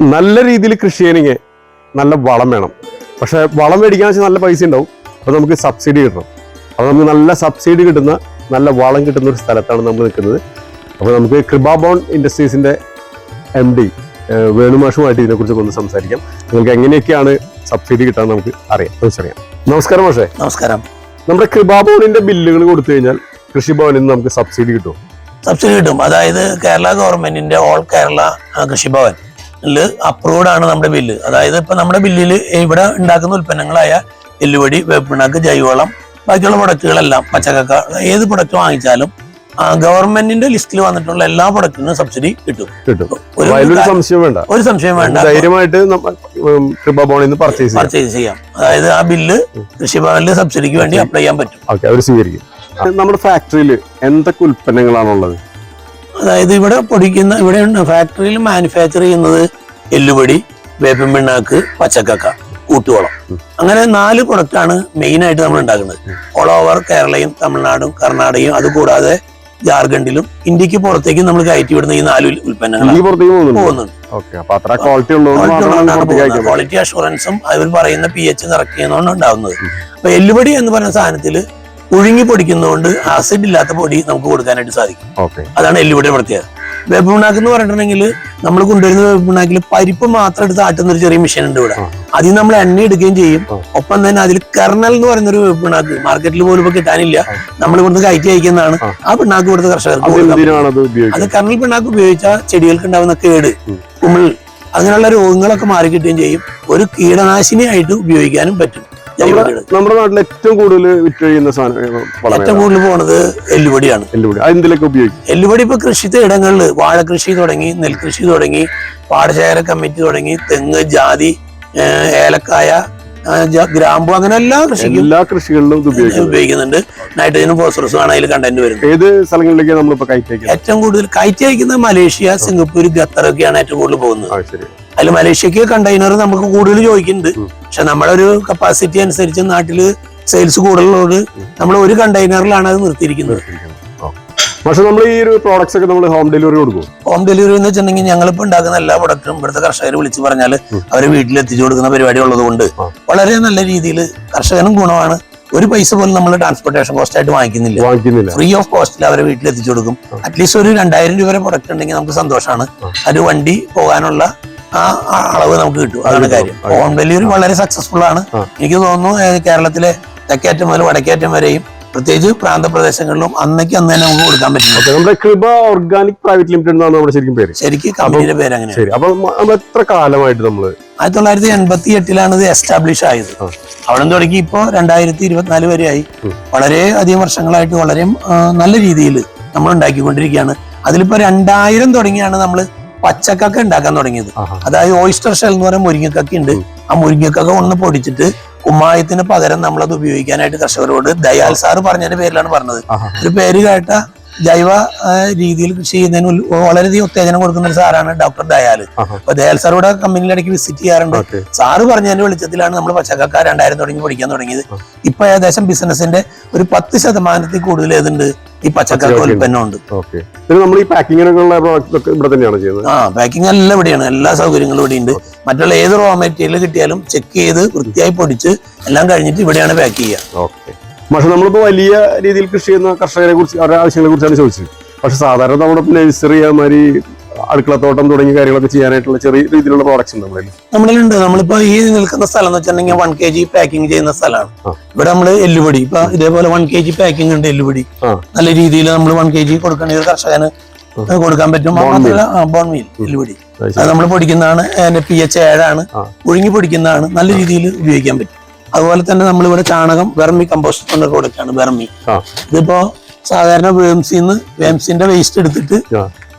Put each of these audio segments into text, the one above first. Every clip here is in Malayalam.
നല്ല രീതിയിൽ കൃഷി ചെയ്യണമെങ്കിൽ നല്ല വളം വേണം. പക്ഷെ വളം മേടിക്കാൻ വെച്ചാൽ നല്ല പൈസ ഉണ്ടാവും. അപ്പോൾ നമുക്ക് സബ്സിഡി കിട്ടണം. അപ്പോൾ നമുക്ക് നല്ല സബ്സിഡി കിട്ടുന്ന നല്ല വളം കിട്ടുന്ന ഒരു സ്ഥലത്താണ് നമ്മൾ നിൽക്കുന്നത്. അപ്പോൾ നമുക്ക് കൃപാബോൺ ഇൻഡസ്ട്രീസിന്റെ എം ഡി വേണുമാഷുമായിട്ട് ഇതിനെക്കുറിച്ച് ഒന്ന് സംസാരിക്കാം. നിങ്ങൾക്ക് എങ്ങനെയൊക്കെയാണ് സബ്സിഡി കിട്ടാൻ നമുക്ക് അറിയാം. ചോദിച്ചറിയാം നമസ്കാരം മാഷേ. നമസ്കാരം. നമ്മുടെ കൃപാബോണിന്റെ ബില്ലുകൾ കൊടുത്തു കഴിഞ്ഞാൽ കൃഷിഭവനിൽ നിന്ന് നമുക്ക് സബ്സിഡി കിട്ടും. സബ്സിഡി കിട്ടും. അതായത് കേരള ഗവൺമെന്റിന്റെ ഓൾ കേരള കൃഷിഭവൻ. അപ്രൂവ്ഡ് ആണ് നമ്മുടെ ബില്ല് അതായത് ഇപ്പൊ നമ്മുടെ ബില്ലിൽ ഇവിടെ ഉണ്ടാക്കുന്ന ഉൽപ്പന്നങ്ങളായ എല്ലുപൊടി വേപ്പിണക്ക് ജൈവവളം ബാക്കിയുള്ള പ്രൊഡക്റ്റുകളെല്ലാം പച്ചക്കക്ക ഏത് പ്രൊഡക്റ്റ് വാങ്ങിച്ചാലും ഗവൺമെന്റിന്റെ ലിസ്റ്റിൽ വന്നിട്ടുള്ള എല്ലാ പ്രൊഡക്റ്റിനും സബ്സിഡി കിട്ടും. കിട്ടും. ഒരു സംശയം വേണ്ട. ഒരു സംശയം വേണ്ട. ധൈര്യമായിട്ട് പർച്ചേസ് ചെയ്യാം. പർച്ചേസ് ചെയ്യാം. അതായത് ആ ബില്ല് കൃഷിഭവനിൽ സബ്സിഡിക്ക് വേണ്ടി അപ്ലൈ ചെയ്യാൻ പറ്റും. ഓക്കെ അവർ സ്വീകരിക്കും. നമ്മുടെ ഫാക്ടറിയിൽ എന്തൊക്കെ ഉൽപ്പന്നങ്ങളാണുള്ളത്? അതായത് ഇവിടെ പൊടിക്കുന്ന ഇവിടെ ഫാക്ടറിയിൽ മാനുഫാക്ചർ ചെയ്യുന്നത് എല്ലുപൊടി വേപ്പിൻ പിണ്ണാക്ക് പച്ചക്കക്ക കൂട്ടുവളം അങ്ങനെ നാല് പ്രൊഡക്റ്റാണ് മെയിൻ ആയിട്ട് നമ്മൾ ഉണ്ടാക്കുന്നത്. ഓൾ ഓവർ കേരളയും തമിഴ്നാടും കർണാടകയും അതുകൂടാതെ ജാർഖണ്ഡിലും ഇന്ത്യയ്ക്ക് പുറത്തേക്ക് നമ്മൾ കയറ്റി വിടുന്ന ഈ നാല് ഉൽപ്പന്നങ്ങൾ പോകുന്നുണ്ട്? ക്വാളിറ്റി അഷുറൻസും അവർ പറയുന്ന പി എച്ച് കറക്റ്റ് ചെയ്യുന്നതുകൊണ്ട് ഉണ്ടാവുന്നത് അപ്പൊ എല്ലുപടി എന്ന് പറയുന്ന സാധനത്തിൽ പുഴുങ്ങി പൊടിക്കുന്നതുകൊണ്ട് ആസിഡ് ഇല്ലാത്ത പൊടി നമുക്ക് കൊടുക്കാനായിട്ട് സാധിക്കും. അതാണ് എല്ലുപൊടി പ്രത്യേകത. വേപ്പ് പിണ്ണാക്ക് എന്ന് പറഞ്ഞിട്ടുണ്ടെങ്കിൽ നമ്മൾ കൊണ്ടുവരുന്ന വേപ്പ് പിണ്ണാക്കിൽ പരിപ്പ് മാത്രം എടുത്ത് ആട്ടുന്ന ഒരു ചെറിയ മെഷീൻ ഉണ്ട് ഇവിടെ. അതിൽ നമ്മൾ എണ്ണ എടുക്കുകയും ചെയ്യും. ഒപ്പം തന്നെ അതിൽ കർണൽ എന്ന് പറയുന്ന ഒരു വേപ്പ് പിണ്ണാക്ക് മാർക്കറ്റിൽ പോലും ഇപ്പൊ കിട്ടാനില്ല. നമ്മൾ ഇവിടുന്ന് കയറ്റി അയക്കുന്നതാണ്. ആ. പിണ്ണാക്ക് ഇവിടുത്തെ കർഷകർക്ക് അത് കെർണൽ പിണ്ണാക്ക് ഉപയോഗിച്ചാൽ ചെടികൾക്ക് ഉണ്ടാവുന്ന കേട്. കുമിൾ അങ്ങനെയുള്ള രോഗങ്ങളൊക്കെ മാറി കിട്ടുകയും ചെയ്യും. ഒരു കീടനാശിനിയായിട്ട് ഉപയോഗിക്കാനും പറ്റും. നമ്മുടെ നാട്ടിൽ ഏറ്റവും കൂടുതൽ വിറ്റഴിയുന്ന സാധനം ഏറ്റവും കൂടുതൽ പോണത് എല്ലുപടിയാണ്. എല്ലുപൊടി. എന്തിലൊക്കെ ഉപയോഗിക്കും? എല്ലുപടി ഇപ്പൊ കൃഷിത്തെ ഇടങ്ങളിൽ വാഴ കൃഷി തുടങ്ങി നെൽകൃഷി തുടങ്ങി പാടശേഖര കമ്മിറ്റി തുടങ്ങി തെങ്ങ് ജാതി ഏലക്കായ ഗ്രാമ്പു അങ്ങനെ എല്ലാ കൃഷിക്കും എല്ലാ കൃഷികളിലും ഇത് ഉപയോഗിക്കും ഉപയോഗിക്കുന്നുണ്ട്. നൈട്രജനും ഫോസ്ഫറസും ആണ് അതിൽ കണ്ടന്റ് വരുന്നത്. ഏത് സ്ഥലങ്ങളിലേക്ക് നമ്മളിപ്പോ കയറ്റി ഏറ്റവും കൂടുതൽ കയറ്റി അയക്കുന്നത് മലേഷ്യ സിംഗപ്പൂർ ഖത്തർ ഒക്കെയാണ് ഏറ്റവും കൂടുതൽ പോകുന്നത്. അതിൽ മലേഷ്യക്ക് കണ്ടെയ്നർ നമുക്ക് കൂടുതൽ ചോദിക്കുന്നുണ്ട്. പക്ഷെ നമ്മുടെ ഒരു കപ്പാസിറ്റി അനുസരിച്ച് നാട്ടിൽ സെയിൽസ് കൂടുതലുള്ളത് നമ്മൾ ഒരു കണ്ടെയ്നറിലാണ് അത് നിർത്തിയിരിക്കുന്നത്. പക്ഷെ നമ്മൾ ഈ ഒരു പ്രോഡക്ട്സ് ഒക്കെ നമ്മൾ ഹോം ഡെലിവറി കൊടുക്കും ഹോം ഡെലിവറി എന്ന് വെച്ചിട്ടുണ്ടെങ്കിൽ ഞങ്ങളിപ്പോ ഉണ്ടാക്കുന്ന എല്ലാ പ്രൊഡക്റ്റും ഇവിടുത്തെ കർഷകർ വിളിച്ചു പറഞ്ഞാൽ അവരെ വീട്ടിൽ എത്തിച്ചു കൊടുക്കുന്ന പരിപാടി ഉള്ളതുകൊണ്ട് കൊണ്ട് വളരെ നല്ല രീതിയിൽ കർഷകനും ഗുണമാണ്. ഒരു പൈസ പോലും നമ്മൾ ട്രാൻസ്പോർട്ടേഷൻ കോസ്റ്റ് ആയിട്ട് വാങ്ങിക്കുന്നില്ല. വാങ്ങിക്കുന്നില്ല. ഫ്രീ ഓഫ് കോസ്റ്റിൽ അവരെ വീട്ടിൽ എത്തിച്ചു കൊടുക്കും. അറ്റ്ലീസ്റ്റ് ഒരു രണ്ടായിരം രൂപ പ്രൊഡക്റ്റ് ഉണ്ടെങ്കിൽ നമുക്ക് സന്തോഷമാണ് അത് വണ്ടി പോകാനുള്ള ആ ആ അളവ് നമുക്ക് കിട്ടും. അതാണ് കാര്യം. ഹോം ഡെലിവറി വളരെ സക്സസ്ഫുൾ ആണ്. എനിക്ക് തോന്നുന്നു കേരളത്തിലെ തെക്കേറ്റം മുതൽ വടക്കേറ്റം വരെയും പ്രത്യേകിച്ച് പ്രാന്തപ്രദേശങ്ങളിലും അന്നേക്ക് അന്ന് തന്നെ നമുക്ക് കൊടുക്കാൻ പറ്റും നമ്മുടെ കൃപ ഓർഗാനിക് പ്രൈവറ്റ് ലിമിറ്റഡ് എന്നാണ് നമ്മുടെ ശരിക്കും പേര്. ശരിക്കും കമ്പനിയുടെ പേര് അങ്ങനെയാണ് ശരി അപ്പൊ നമ്മൾ എത്ര കാലമായിട്ട് നമ്മൾ? ആയിരത്തി തൊള്ളായിരത്തി എൺപത്തി എട്ടിലാണ് ഇത് എസ്റ്റാബ്ലിഷ് ആയത്. അവിടെ തുടങ്ങി ഇപ്പോ രണ്ടായിരത്തി ഇരുപത്തിനാല് വരെയായി. വളരെ അധികം വർഷങ്ങളായിട്ട് വളരെ നല്ല രീതിയിൽ നമ്മൾ ഉണ്ടാക്കിക്കൊണ്ടിരിക്കുകയാണ്. അതിലിപ്പോ രണ്ടായിരം തുടങ്ങിയാണ് നമ്മൾ പച്ചക്കക്ക ഉണ്ടാക്കാൻ തുടങ്ങിയത്. അതായത് ഓയിസ്റ്റർ ഷെൽ എന്ന് പറയുന്ന മുരിങ്ങക്കൊക്കെ ഉണ്ട്. ആ മുരിങ്ങക്കൊക്കെ ഒന്ന് പൊടിച്ചിട്ട് കുമ്മായത്തിന് പകരം നമ്മളത് ഉപയോഗിക്കാനായിട്ട് കർഷകരോട് ദയാൽ സാറ് പറഞ്ഞതിന്റെ പേരിലാണ് പറഞ്ഞത്. ഒരു പേര് കേട്ട ജൈവ രീതിയിൽ കൃഷി ചെയ്യുന്നതിന് വളരെയധികം ഉത്തേജനം കൊടുക്കുന്ന ഒരു സാറാണ് ഡോക്ടർ ദയാൽ. അപ്പൊ ദയാൽ സാർ ഇവിടെ കമ്പനിയിൽ ഇടയ്ക്ക് വിസിറ്റ് ചെയ്യാറുണ്ട്. സാറ് പറഞ്ഞതിന്റെ വെളിച്ചത്തിലാണ് നമ്മൾ പച്ചക്കാർ രണ്ടായിരം തുടങ്ങി പഠിക്കാൻ തുടങ്ങിയത്. ഇപ്പൊ ഏകദേശം ബിസിനസിന്റെ ഒരു പത്ത് ശതമാനത്തിൽ കൂടുതൽ ഏതുണ്ട്? ഈ പച്ചക്കറി. ഉൽപ്പന്നമുണ്ട്. പിന്നെ നമ്മൾ ഈ പാക്കിംഗ് ഇവിടെ തന്നെയാണ് ചെയ്യുന്നത്? ആ പാക്കിംഗ് എല്ലാം ഇവിടെയാണ്. എല്ലാ സൗകര്യങ്ങളും ഇവിടെ ഉണ്ട് മറ്റുള്ള ഏത് റോ മെറ്റീരിയൽ കിട്ടിയാലും ചെക്ക് ചെയ്ത് വൃത്തിയായി പൊടിച്ച് എല്ലാം കഴിഞ്ഞിട്ട് ഇവിടെയാണ് പാക്ക് ചെയ്യുക. ഓക്കെ പക്ഷെ നമ്മളിപ്പോ വലിയ രീതിയിൽ കൃഷി ചെയ്യുന്ന കർഷകരെ കുറിച്ച് അവരുടെ ആവശ്യങ്ങളെ കുറിച്ചാണ് ചോദിച്ചത്. പക്ഷെ സാധാരണ നമ്മുടെ നഴ്സറി അതുമാതിരി അടുക്കളത്തോട്ടം തുടങ്ങിയ കാര്യങ്ങളൊക്കെ ചെയ്യാനായിട്ടുള്ള ചെറിയ രീതിയിലുള്ള പ്രോഡക്ട്സ് ഉണ്ട് നമ്മുടെ നമ്മളിലുണ്ട്. നമ്മളിപ്പോ ഈ നിൽക്കുന്ന സ്ഥലം എന്ന് വെച്ചിട്ടുണ്ടെങ്കിൽ വൺ കെ ജി പാക്കിംഗ് ചെയ്യുന്ന സ്ഥലമാണ്. ഇവിടെ നമ്മൾ എല്ലുപൊടി ഇപ്പൊ ഇതേപോലെ വൺ കെ ജി പാക്കിംഗ് ഉണ്ട് എല്ലുപൊടി. നല്ല രീതിയിൽ നമ്മൾ വൺ കെ ജി കൊടുക്കണ കർഷകന് കൊടുക്കാൻ പറ്റും. ബോൺമീൽ എല്ലുപൊടി. അത് നമ്മൾ പൊടിക്കുന്നതാണ് അതിന്റെ പി എച്ച് ഏഴാണ് ഒഴുങ്ങി പുഴുങ്ങി പൊടിക്കുന്നതാണ് നല്ല രീതിയിൽ ഉപയോഗിക്കാൻ പറ്റും. അതുപോലെ തന്നെ നമ്മളിവിടെ ചാണകം വെർമി കമ്പോസ്റ്റ് കൊണ്ട് കൊടുക്കുകയാണ് വെറമി വെർമി. ഇതിപ്പോ സാധാരണ വേംസിന്ന് വേംസിന്റെ വേസ്റ്റ് എടുത്തിട്ട്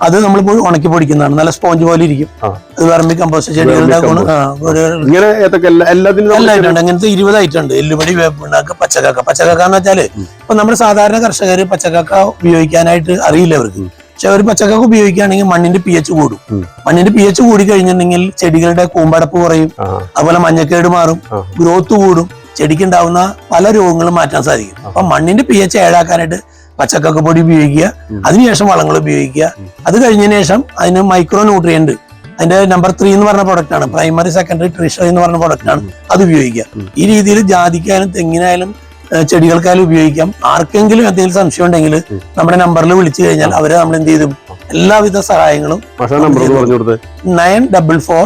അത് നമ്മൾ പോയി ഉണക്കി പൊടിക്കുന്നതാണ്. നല്ല സ്പോഞ്ച് പോലെ ഇരിക്കും. അത് വെർമി കമ്പോസ്റ്റ് ചെടികളുടെ Vermi ഗുണം ആ, ഒരു ഇങ്ങനെ ഏതൊക്കെ എല്ലാ എല്ലാത്തിനും നല്ല നമ്മൾ ഐറ്റം ഉണ്ട്. അങ്ങനത്തെ ഇരുപത് ഐറ്റം ഉണ്ട് എല്ലുപടി വേപ്പിണ്ണാക്ക് പച്ചക്കാക്ക. പച്ചക്കാക്ക എന്ന് വെച്ചാൽ ഇപ്പൊ നമ്മുടെ സാധാരണ കർഷകർ പച്ചക്കാക്ക ഉപയോഗിക്കാനായിട്ട് അറിയില്ല അവർക്ക്. പക്ഷെ ഒരു പച്ചക്കാക്ക ഉപയോഗിക്കുകയാണെങ്കിൽ മണ്ണിന്റെ പി എച്ച് കൂടും മണ്ണിന്റെ പി എച്ച് കൂടി കഴിഞ്ഞിട്ടുണ്ടെങ്കിൽ ചെടികളുടെ കൂമ്പടപ്പ് കുറയും. അതുപോലെ മഞ്ഞക്കേട് മാറും. ഗ്രോത്ത് കൂടും. ചെടിക്ക് ഉണ്ടാവുന്ന പല രോഗങ്ങളും മാറ്റാൻ സാധിക്കും. അപ്പൊ മണ്ണിന്റെ പി എച്ച് ഏഴാക്കാനായിട്ട് പച്ചക്കക്ക പൊടി ഉപയോഗിക്കുക. അതിനുശേഷം വളങ്ങൾ ഉപയോഗിക്കുക. അത് കഴിഞ്ഞതിന് ശേഷം അതിന് മൈക്രോ ന്യൂട്രിയന്റ് അതിന്റെ നമ്പർ ത്രീ എന്ന് പറഞ്ഞ പ്രൊഡക്റ്റ് ആണ്. പ്രൈമറി സെക്കൻഡറി ട്രിഷറി എന്ന് പറഞ്ഞ പ്രൊഡക്റ്റ് ആണ് അത് ഉപയോഗിക്കുക. ഈ രീതിയിൽ ജാതിക്കായാലും തെങ്ങിനായാലും ചെടികൾക്കായാലും ഉപയോഗിക്കാം. ആർക്കെങ്കിലും എന്തെങ്കിലും സംശയം ഉണ്ടെങ്കിൽ നമ്മുടെ നമ്പറിൽ വിളിച്ചു കഴിഞ്ഞാൽ അവരെ നമ്മൾ എന്ത് ചെയ്തു എല്ലാവിധ സഹായങ്ങളും number nine double four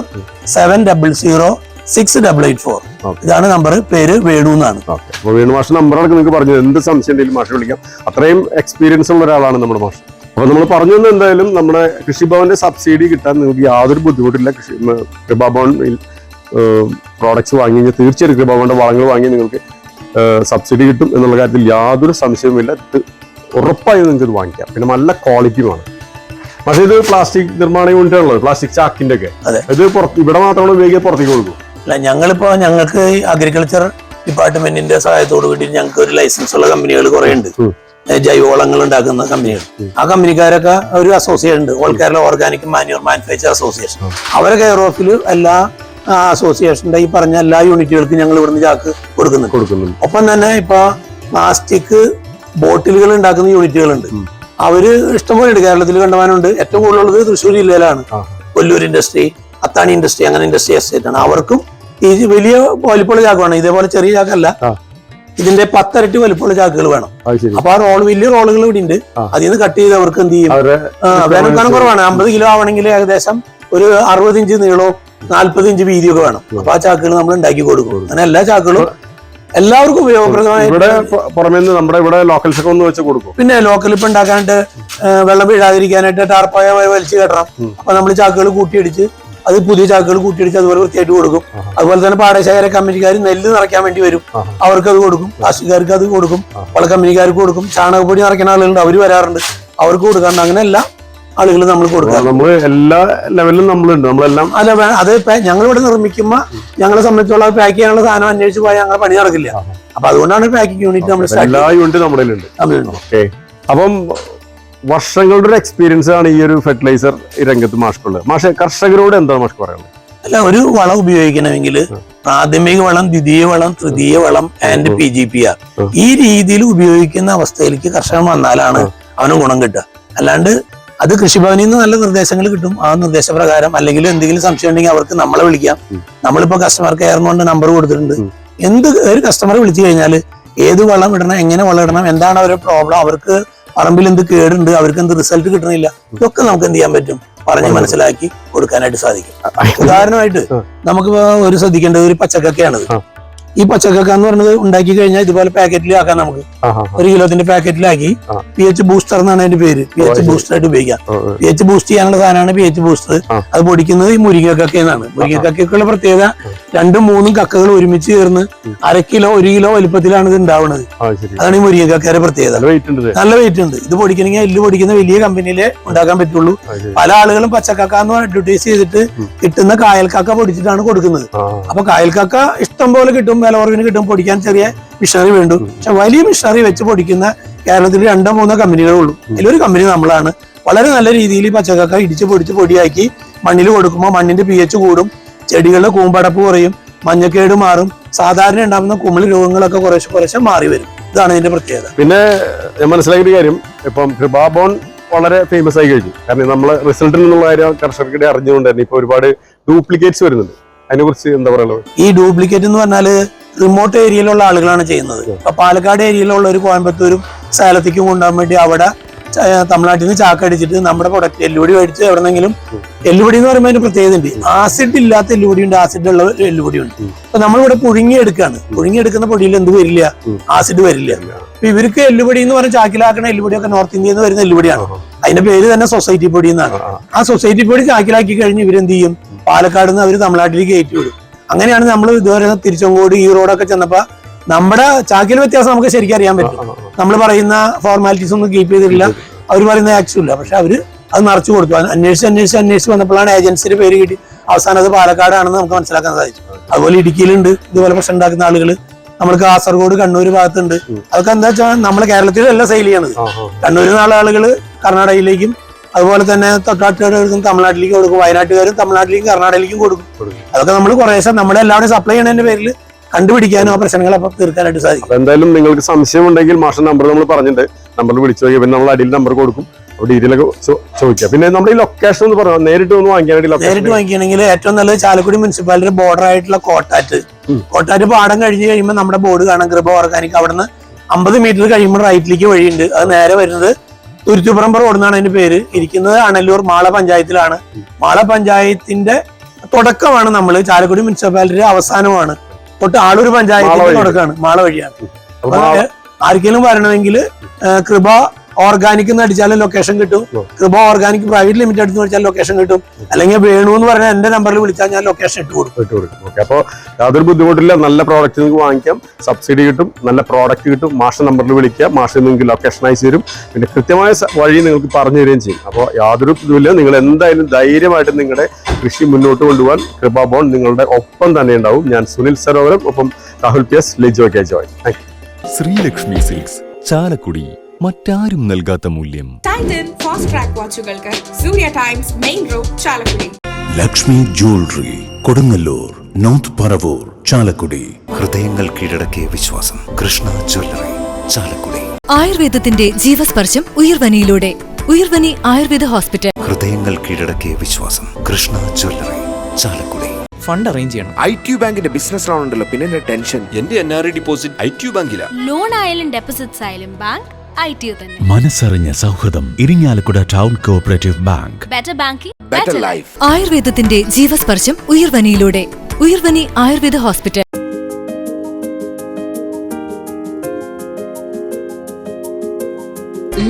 seven double zero six double eight four. ഇതാണ് നമ്പർ. പേര് വേണു എന്നാണ്. വേണു മാഷ നമ്പറൊക്കെ നിങ്ങൾക്ക് പറഞ്ഞു എന്ത് സംശയം ഉണ്ടെങ്കിലും മാഷ വിളിക്കാം. അത്രയും എക്സ്പീരിയൻസ് ഉള്ള ഒരാളാണ് നമ്മുടെ മാഷ്. അപ്പൊ നമ്മൾ പറഞ്ഞു എന്തായാലും നമ്മുടെ കൃഷിഭവന്റെ സബ്സിഡി കിട്ടാൻ നിങ്ങൾക്ക് യാതൊരു ബുദ്ധിമുട്ടില്ല. കൃഷി കൃപാഭവൻ പ്രോഡക്ട്സ് വാങ്ങി കഴിഞ്ഞാൽ തീർച്ചയായിട്ടും കൃപാഭവന്റെ വളങ്ങൾ വാങ്ങി നിങ്ങൾക്ക് സബ്സിഡി കിട്ടും എന്നുള്ള കാര്യത്തിൽ യാതൊരു സംശയവുമില്ല. ഇത് ഉറപ്പായും നിങ്ങൾക്ക് ഇത് വാങ്ങിക്കാം. പിന്നെ നല്ല ക്വാളിറ്റിയുമാണ് പക്ഷേ ഇത് പ്ലാസ്റ്റിക് നിർമ്മാണ യൂണിറ്റാണല്ലോ പ്ലാസ്റ്റിക് ചാക്കിന്റെ ഒക്കെ ഇത് പുറത്ത് ഇവിടെ മാത്രമാണ് ഉപയോഗിക്കുക പുറത്തേക്ക് കൊടുക്കും. അല്ല ഞങ്ങളിപ്പോ ഞങ്ങൾക്ക് അഗ്രികൾച്ചർ ഡിപ്പാർട്ട്മെന്റിന്റെ സഹായത്തോട് കൂടി ഞങ്ങൾക്ക് ഒരു ലൈസൻസ് ഉള്ള കമ്പനികൾ കുറെ ഉണ്ട്. ജൈവവളങ്ങൾ ഉണ്ടാക്കുന്ന കമ്പനികൾ ആ കമ്പനിക്കാരൊക്കെ ഒരു അസോസിയേഷൻ ഉണ്ട്. All Kerala organic manure manufacture association. അവരെ കെയർ ഓഫിൽ എല്ലാ അസോസിയേഷന്റെ ഈ പറഞ്ഞ എല്ലാ യൂണിറ്റുകൾക്കും ഞങ്ങൾ ഇവിടുന്ന് ചാക്ക് കൊടുക്കുന്നുണ്ട്. കൊടുക്കുന്നുണ്ട്. ഒപ്പം തന്നെ ഇപ്പൊ പ്ലാസ്റ്റിക് ബോട്ടിലുകൾ ഉണ്ടാക്കുന്ന യൂണിറ്റുകളുണ്ട്. അവർ ഇഷ്ടംപോലെ ഉണ്ട്. കേരളത്തിൽ കണ്ടവാനുണ്ട് ഏറ്റവും കൂടുതലുള്ളത് തൃശ്ശൂർ ജില്ലയിലാണ്. കൊല്ലൂർ ഇൻഡസ്ട്രി അത്താണി ഇൻഡസ്ട്രി അങ്ങനെ ഇൻഡസ്ട്രി എസ്റ്റേറ്റ് ആണ് അവർക്കും ഈ വലിയ വലിപ്പമുള്ള ചാക്കാണ് ഇതേപോലെ ചെറിയ ചാക്കല്ല. ഇതിന്റെ പത്തരട്ടി വലിപ്പമുള്ള ചാക്കുകൾ വേണം. അപ്പൊ ആ റോൾ വലിയ റോളുകൾ ഇവിടെ ഉണ്ട്. അതിൽ നിന്ന് കട്ട് ചെയ്ത് അവർക്ക് എന്ത് ചെയ്യും? വേനൽക്കാലം കുറവാണ്. അമ്പത് കിലോ ആവണമെങ്കിൽ ഏകദേശം ഒരു അറുപത് ഇഞ്ച് നീളവും നാല്പത് ഇഞ്ച് വീതിയൊക്കെ വേണം. അപ്പൊ ആ ചാക്കുകൾ നമ്മൾ ഉണ്ടാക്കി കൊടുക്കും. അങ്ങനെ എല്ലാ ചാക്കുകളും എല്ലാവർക്കും ഉപയോഗപ്രദമായ ഇവിടെ പുറമേ നമ്മുടെ ഇവിടെ ലോക്കൽ ഒക്കെ ഒന്ന് വെച്ച് കൊടുക്കും. പിന്നെ ലോക്കൽ ഇപ്പൊ ഉണ്ടാക്കാനായിട്ട് വെള്ളം വീഴാതിരിക്കാനായിട്ട് ടാർപ്പായ വലിച്ചു കെട്ടണം. അപ്പൊ നമ്മൾ ചാക്കുകൾ കൂട്ടിയിടിച്ച് അത് പുതിയ ചാക്കുകൾ കൂട്ടിയിടിച്ച് അതുപോലെ വൃത്തിയായിട്ട് കൊടുക്കും. അതുപോലെ തന്നെ പാടശേഖര കമ്പനിക്കാർ നെല്ല് നിറയ്ക്കാൻ വേണ്ടി വരും. അവർക്ക് അത് കൊടുക്കും. കാശുകാർക്ക് അത് കൊടുക്കും. വള കമ്പനിക്കാർക്ക് കൊടുക്കും. ചാണകപ്പൊടി നിറയ്ക്കുന്ന ആളുകളുണ്ട്. അവർ വരാറുണ്ട്. അവർക്ക് കൊടുക്കാറുണ്ട്. അങ്ങനെ ആളുകളും നമ്മൾ കൊടുക്കുക നമ്മൾ എല്ലാ ലെവലിലും നമ്മളുണ്ട്. നമ്മളെല്ലാം അല്ല അത് ഞങ്ങൾ ഇവിടെ നിർമ്മിക്കുമ്പോ ഞങ്ങളെ സംബന്ധിച്ചുള്ള പാക്ക് ചെയ്യാനുള്ള സാധനം അന്വേഷിച്ച് പോയാൽ ഞങ്ങൾ പണി നടക്കില്ല. അപ്പൊ അതുകൊണ്ടാണ് പാക്കിംഗ് യൂണിറ്റ് നമ്മൾ എല്ലാ യൂണിറ്റും നമ്മുടെ ഓക്കെ അപ്പം വർഷങ്ങളുടെ ഒരു എക്സ്പീരിയൻസ് ആണ് ഈ ഒരു ഫെർട്ടിലൈസർ രംഗത്ത് മാഷ്ക്കുള്ളത്. മാഷെ കർഷകരോട് എന്താണ് മാഷ് പറയുന്നത് അല്ല ഒരു വളം ഉപയോഗിക്കണമെങ്കിൽ പ്രാഥമിക വളം ദ്വിതീയ വളം തൃതീയ വളം and P G P R ഈ രീതിയിൽ ഉപയോഗിക്കുന്ന അവസ്ഥയിലേക്ക് കർഷകൻ വന്നാലാണ് അവന് ഗുണം കിട്ടുക. അല്ലാണ്ട് അത് കൃഷിഭവനിൽ നിന്ന് നല്ല നിർദ്ദേശങ്ങൾ കിട്ടും. ആ നിർദ്ദേശപ്രകാരം അല്ലെങ്കിൽ എന്തെങ്കിലും സംശയം ഉണ്ടെങ്കിൽ അവർക്ക് നമ്മളെ വിളിക്കാം. നമ്മളിപ്പോ കസ്റ്റമർ കെയർ കൊണ്ട് നമ്പർ കൊടുത്തിട്ടുണ്ട്. എന്ത് ഒരു കസ്റ്റമർ വിളിച്ചു കഴിഞ്ഞാൽ ഏത് വളം ഇടണം എങ്ങനെ വളം ഇടണം എന്താണ് അവരുടെ പ്രോബ്ലം അവർക്ക് പറമ്പിൽ എന്ത് കേടുണ്ട് അവർക്ക് എന്ത് റിസൾട്ട് കിട്ടണില്ല ഇതൊക്കെ നമുക്ക് എന്ത് ചെയ്യാൻ പറ്റും? പറഞ്ഞ് മനസ്സിലാക്കി കൊടുക്കാനായിട്ട് സാധിക്കും. ഉദാഹരണമായിട്ട് നമുക്ക് ഒരു ശ്രദ്ധിക്കേണ്ടത് ഒരു പച്ചക്കക്കയാണത് ആ. ഈ പച്ചക്കക്ക എന്ന് പറയുന്നത് ഉണ്ടാക്കി കഴിഞ്ഞാൽ ഇതുപോലെ പാക്കറ്റിൽ ആക്കാം നമുക്ക്. ഒരു കിലോത്തിന്റെ പാക്കറ്റിലാക്കി. പി എച്ച് ബൂസ്റ്റർ എന്നാണ് അതിന്റെ പേര്. പി എച്ച് ബൂസ്റ്റർ ആയിട്ട് ഉപയോഗിക്കാം. പി എച്ച് ബൂസ്റ്റ് ചെയ്യാനുള്ള സാധനമാണ് പി എച്ച് ബൂസ്റ്റർ അത് പൊടിക്കുന്നത് ഈ മുരിങ്ങക്കക്ക എന്നാണ്. മുരിങ്ങക്കക്കയ്ക്കുള്ള പ്രത്യേകത രണ്ടും മൂന്നും കക്കകൾ ഒരുമിച്ച് ചേർന്ന് അര കിലോ ഒരു കിലോ വലിപ്പത്തിലാണ് ഇത് ഉണ്ടാവുന്നത്. അതാണ് ഈ മുരിങ്ങക്കക്കയുടെ പ്രത്യേകത. നല്ല വെയിറ്റ് ഉണ്ട് ഇത്. പൊടിക്കണമെങ്കിൽ എല്ല് പൊടിക്കുന്ന വലിയ കമ്പനിയിലെ ഉണ്ടാക്കാൻ പറ്റുള്ളൂ. പല ആളുകളും പച്ചക്കക്ക എന്ന് അഡ്വർടൈസ് ചെയ്തിട്ട് കിട്ടുന്ന കായൽക്കക്ക പൊടിച്ചിട്ടാണ് കൊടുക്കുന്നത്. അപ്പൊ കായൽക്കക്ക ഇഷ്ടം പോലെ കിട്ടും. വില കിട്ടും പൊടിക്കാൻ ചെറിയ മിഷനറി വേണ്ടു. പക്ഷെ വലിയ മിഷനറി വെച്ച് പൊടിക്കുന്ന കേരളത്തിൽ രണ്ടോ മൂന്നോ കമ്പനികളേ ഉള്ളൂ അതിലൊരു കമ്പനി നമ്മളാണ്. വളരെ നല്ല രീതിയിൽ പച്ചക്കക്ക ഇടിച്ച് പൊടിച്ച് പൊടിയാക്കി മണ്ണിൽ കൊടുക്കുമ്പോൾ മണ്ണിന്റെ പി എച്ച് കൂടും ചെടികളുടെ കൂമ്പടപ്പ് കുറയും മഞ്ഞക്കേട് മാറും സാധാരണ ഉണ്ടാകുന്ന കുമിളി രോഗങ്ങളൊക്കെ കുറേശ്ശെ കുറേശ്ശെ മാറി വരും. ഇതാണ് ഇതിന്റെ പ്രത്യേകത. പിന്നെ ഞാൻ മനസ്സിലാക്കിയ കാര്യം ഇപ്പം കൃപാബോൺ വളരെ ഫേമസ് ആയി കഴിഞ്ഞു. കാരണം നമ്മളെ റിസൾട്ടിൽ നിന്നുള്ള കാര്യം കർഷകരുടെ അറിഞ്ഞുകൊണ്ട് തന്നെ ഇപ്പൊ ഒരുപാട് ഡ്യൂപ്ലിക്കേറ്റ്സ് വരുന്നുണ്ട്. അതിനെ കുറിച്ച് എന്താ പറയുക? ഈ ഡ്യൂപ്ലിക്കേറ്റ് എന്ന് പറഞ്ഞാൽ റിമോട്ട് ഏരിയയിലുള്ള ആളുകളാണ് ചെയ്യുന്നത്. അപ്പൊ പാലക്കാട് ഏരിയയിലുള്ള ഒരു കോയമ്പത്തൂരും സേലത്തേക്കും കൊണ്ടുപോകാൻ വേണ്ടി അവിടെ തമിഴ്നാട്ടിൽ നിന്ന് ചാക്ക് അടിച്ചിട്ട് നമ്മുടെ പ്രൊഡക്റ്റ് എല്ലുപൊടി മേടിച്ച് എവിടെന്നെങ്കിലും എല്ലുപൊടി എന്ന് പറയുമ്പോൾ അതിന് പ്രത്യേകത ഉണ്ട്. ആസിഡ് ഇല്ലാത്ത എല്ലുപൊടി ഉണ്ട് ആസിഡ് ഉള്ള എല്ലുപൊടി ഉണ്ട്. അപ്പൊ നമ്മളിവിടെ പുഴുങ്ങിയെടുക്കാണ് പുഴുങ്ങിയെടുക്കുന്ന പൊടിയിൽ എന്ത് വരില്ല. ആസിഡ് വരില്ല. അപ്പൊ ഇവർക്ക് എല്ലുപൊടി എന്ന് പറഞ്ഞ ചാക്കിലാക്കണ എല്ലുപൊടിയൊക്കെ നോർത്ത് ഇന്ത്യയിൽ നിന്ന് വരുന്ന എല്ലുപൊടിയാണ്. അതിന്റെ പേര് തന്നെ സൊസൈറ്റി പൊടി എന്നാണ്. ആ, ആ സൊസൈറ്റി പൊടി ചാക്കിലാക്കി കഴിഞ്ഞ് ഇവരെന്ത് ചെയ്യും? പാലക്കാട് നിന്ന് അവർ തമിഴ്നാട്ടിലേക്ക് കയറ്റി വിടും. അങ്ങനെയാണ് നമ്മൾ ഇതുവരെ തിരിച്ചങ്കോട് ഈ റോഡൊക്കെ ചെന്നപ്പോ നമ്മുടെ ചാക്കിൽ വ്യത്യാസം നമുക്ക് ശരിക്കും അറിയാൻ പറ്റും. നമ്മൾ പറയുന്ന ഫോർമാലിറ്റീസ് ഒന്നും കീപ്പ് ചെയ്തിട്ടില്ല. അവർ പറയുന്ന ആക്സും ഇല്ല. പക്ഷെ അവർ അത് നിറച്ചു കൊടുത്തു. അന്വേഷിച്ച് അന്വേഷിച്ച് അന്വേഷിച്ച് വന്നപ്പോഴാണ് ഏജൻസിയുടെ പേര് കിട്ടി. അവസാനം അത് പാലക്കാടാണെന്ന് നമുക്ക് മനസ്സിലാക്കാൻ സാധിച്ചു. അതുപോലെ ഇടുക്കിയിലുണ്ട്. ഇതുപോലെ പ്രശ്നം ഉണ്ടാക്കുന്ന ആളുകൾ നമ്മൾ കാസർഗോഡ് കണ്ണൂർ ഭാഗത്തുണ്ട്. അതൊക്കെ എന്താ വെച്ചാൽ നമ്മൾ കേരളത്തിലല്ല സെയിൽ ചെയ്യണത്. ആ, ആ. കണ്ണൂരിൽ നിന്നുള്ള ആളുകൾ കർണാടകയിലേക്കും അതുപോലെ തന്നെ തൊട്ടാട്ടുകാരും തമിഴ്നാട്ടിലേക്ക് കൊടുക്കും. വയനാട്ടുകാരും തമിഴ്നാട്ടിലേക്കും കർണാടകയിലേക്കും കൊടുക്കും. കൊടുക്കും. അതൊക്കെ നമ്മൾ കുറേശ്ശെ നമ്മുടെ എല്ലാവരും സപ്ലൈ ചെയ്യണതിന്റെ പേരിൽ കണ്ടുപിടിക്കാനും ആ പ്രശ്നങ്ങൾ അപ്പം തീർക്കാനായിട്ട് സാധിക്കും. എന്തായാലും നിങ്ങൾക്ക് സംശയം ഉണ്ടെങ്കിൽ മാഷ നമ്പർ നമ്മൾ പറഞ്ഞിട്ടുണ്ട്. നമ്പറിൽ വിളിച്ചു നോക്കി പിന്നെ നമ്മൾ അടിയിൽ നമ്പർ കൊടുക്കും. ഡീറ്റെയിലൊക്കെ ചോദിക്കാം. പിന്നെ നമ്മുടെ ഈ ലൊക്കേഷൻ എന്ന് പറഞ്ഞാൽ നേരിട്ട് ഒന്ന് വാങ്ങിക്കാനായിട്ട് നേരിട്ട് വാങ്ങിക്കണമെങ്കിൽ ഏറ്റവും നല്ലത് ചാലക്കുടി മുനിസിപ്പാലിറ്റി ബോർഡർ ആയിട്ടുള്ള കോട്ടാറ്റ്. കോട്ടാറ്റ് പാടം കഴിഞ്ഞ് കഴിയുമ്പോൾ നമ്മുടെ ബോർഡ് കാണാം. കൃപ ഓർഗാനിക് അവിടുന്ന് അമ്പത് മീറ്റർ കഴിയുമ്പോൾ റൈറ്റിലേക്ക് വഴിയുണ്ട്. അത് നേരെ വരുന്നത് തുരുത്തുപുറം റോഡ് എന്നാണ് അതിന്റെ പേര്. ഇരിക്കുന്നത് അണല്ലൂർ മാള പഞ്ചായത്തിലാണ്. മാള പഞ്ചായത്തിന്റെ തുടക്കമാണ് നമ്മൾ ചാലക്കുടി മുനിസിപ്പാലിറ്റിയുടെ അവസാനമാണ്. തൊട്ട് ആളൂർ പഞ്ചായത്തിന്റെ തുടക്കമാണ് മാള വഴിയാണ്. ആർക്കെങ്കിലും വരണമെങ്കിൽ കൃപ ഓർഗാനിക് എന്ന് അടിച്ചാലും ലൊക്കേഷൻ കിട്ടും. കൃപ ഓർഗാനിക് പ്രൈവറ്റ് ലിമിറ്റഡ് എന്ന് വെച്ചാൽ ലൊക്കേഷൻ കിട്ടും. അല്ലെങ്കിൽ വേണു എന്ന് പറഞ്ഞാൽ എന്റെ നമ്പറിൽ വിളിച്ചാൽ ഞാൻ ലൊക്കേഷൻ ഇട്ട് കൊടുക്കും. ഇട്ട് കൊടുക്കും. ഓക്കെ അപ്പോൾ യാതൊരു ബുദ്ധിമുട്ടില്ല. നല്ല പ്രോഡക്റ്റ് നിങ്ങൾക്ക് വാങ്ങിക്കാം. സബ്സിഡി കിട്ടും. നല്ല പ്രോഡക്റ്റ് കിട്ടും. മാഷ നമ്പറിൽ വിളിക്കുക. മാഷ നിങ്ങൾക്ക് ലൊക്കേഷൻ അയച്ചു തരും. പിന്നെ കൃത്യമായ വഴി നിങ്ങൾക്ക് പറഞ്ഞു തരികയും ചെയ്യും. അപ്പോൾ യാതൊരു ഇതുമില്ല നിങ്ങൾ എന്തായാലും ധൈര്യമായിട്ട് നിങ്ങളുടെ കൃഷി മുന്നോട്ട് കൊണ്ടുപോകാൻ കൃപാബോൺ നിങ്ങളുടെ ഒപ്പം തന്നെ ഉണ്ടാവും. ഞാൻ സുനിൽ സരോവരം ഒപ്പം Rahul P S Lijo K Joy. Thank Sreelakshmi silks Chalakudy. മറ്റാരും നൽകാത്ത മൂല്യം. Titan fast track വാച്ചുകൾക്ക് Surya Times main road Chalakudy. Lakshmi jewellery Kodungallur north Paravur Chalakudy. ഹൃദയങ്ങൾ കീഴടക്കിയ വിശ്വാസം കൃഷ്ണ ജ്വല്ലറി ചാലക്കുടി. ആയുർവേദത്തിന്റെ ജീവസ്പർശം ഉയർവനിയിലൂടെ. ഉയർവനി ആയുർവേദ ഹോസ്പിറ്റൽ. ഹൃദയങ്ങൾ കീഴടക്കിയ വിശ്വാസം Krishna jewellery Chalakudy. Fund arrange ചെയ്യണം. ഐ ടി ബാങ്കിന്റെ ബിസിനസ് ലോൺ ഉണ്ടല്ലോ പിന്നെ ടെൻഷൻ. എന്റെ N R I deposit I T ബാങ്കിലാണ് loan ആയാലും ഡെപ്പോസിറ്റ്സ് ആയാലും ബാങ്ക് ഐ ടി തന്നെ. മനസ്സറിഞ്ഞ സൗഹൃദം Irinjalakuda town cooperative bank. Better banking better life ആയുർവേദത്തിന്റെ ജീവസ്പർശം ഉയർവനിയിലൂടെ. Uyarvani Ayurveda hospital.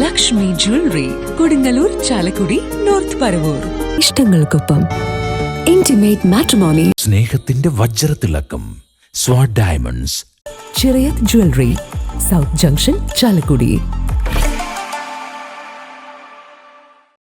Lakshmi jewellery Kodungallur Chalakudy north Paravur. ഇഷ്ടങ്ങൾക്കൊപ്പം intimate matrimony സ്നേഹത്തിന്റെ വജ്രത്തിളക്കം Swad diamonds. Chirayath jewellery south junction Chalakudy.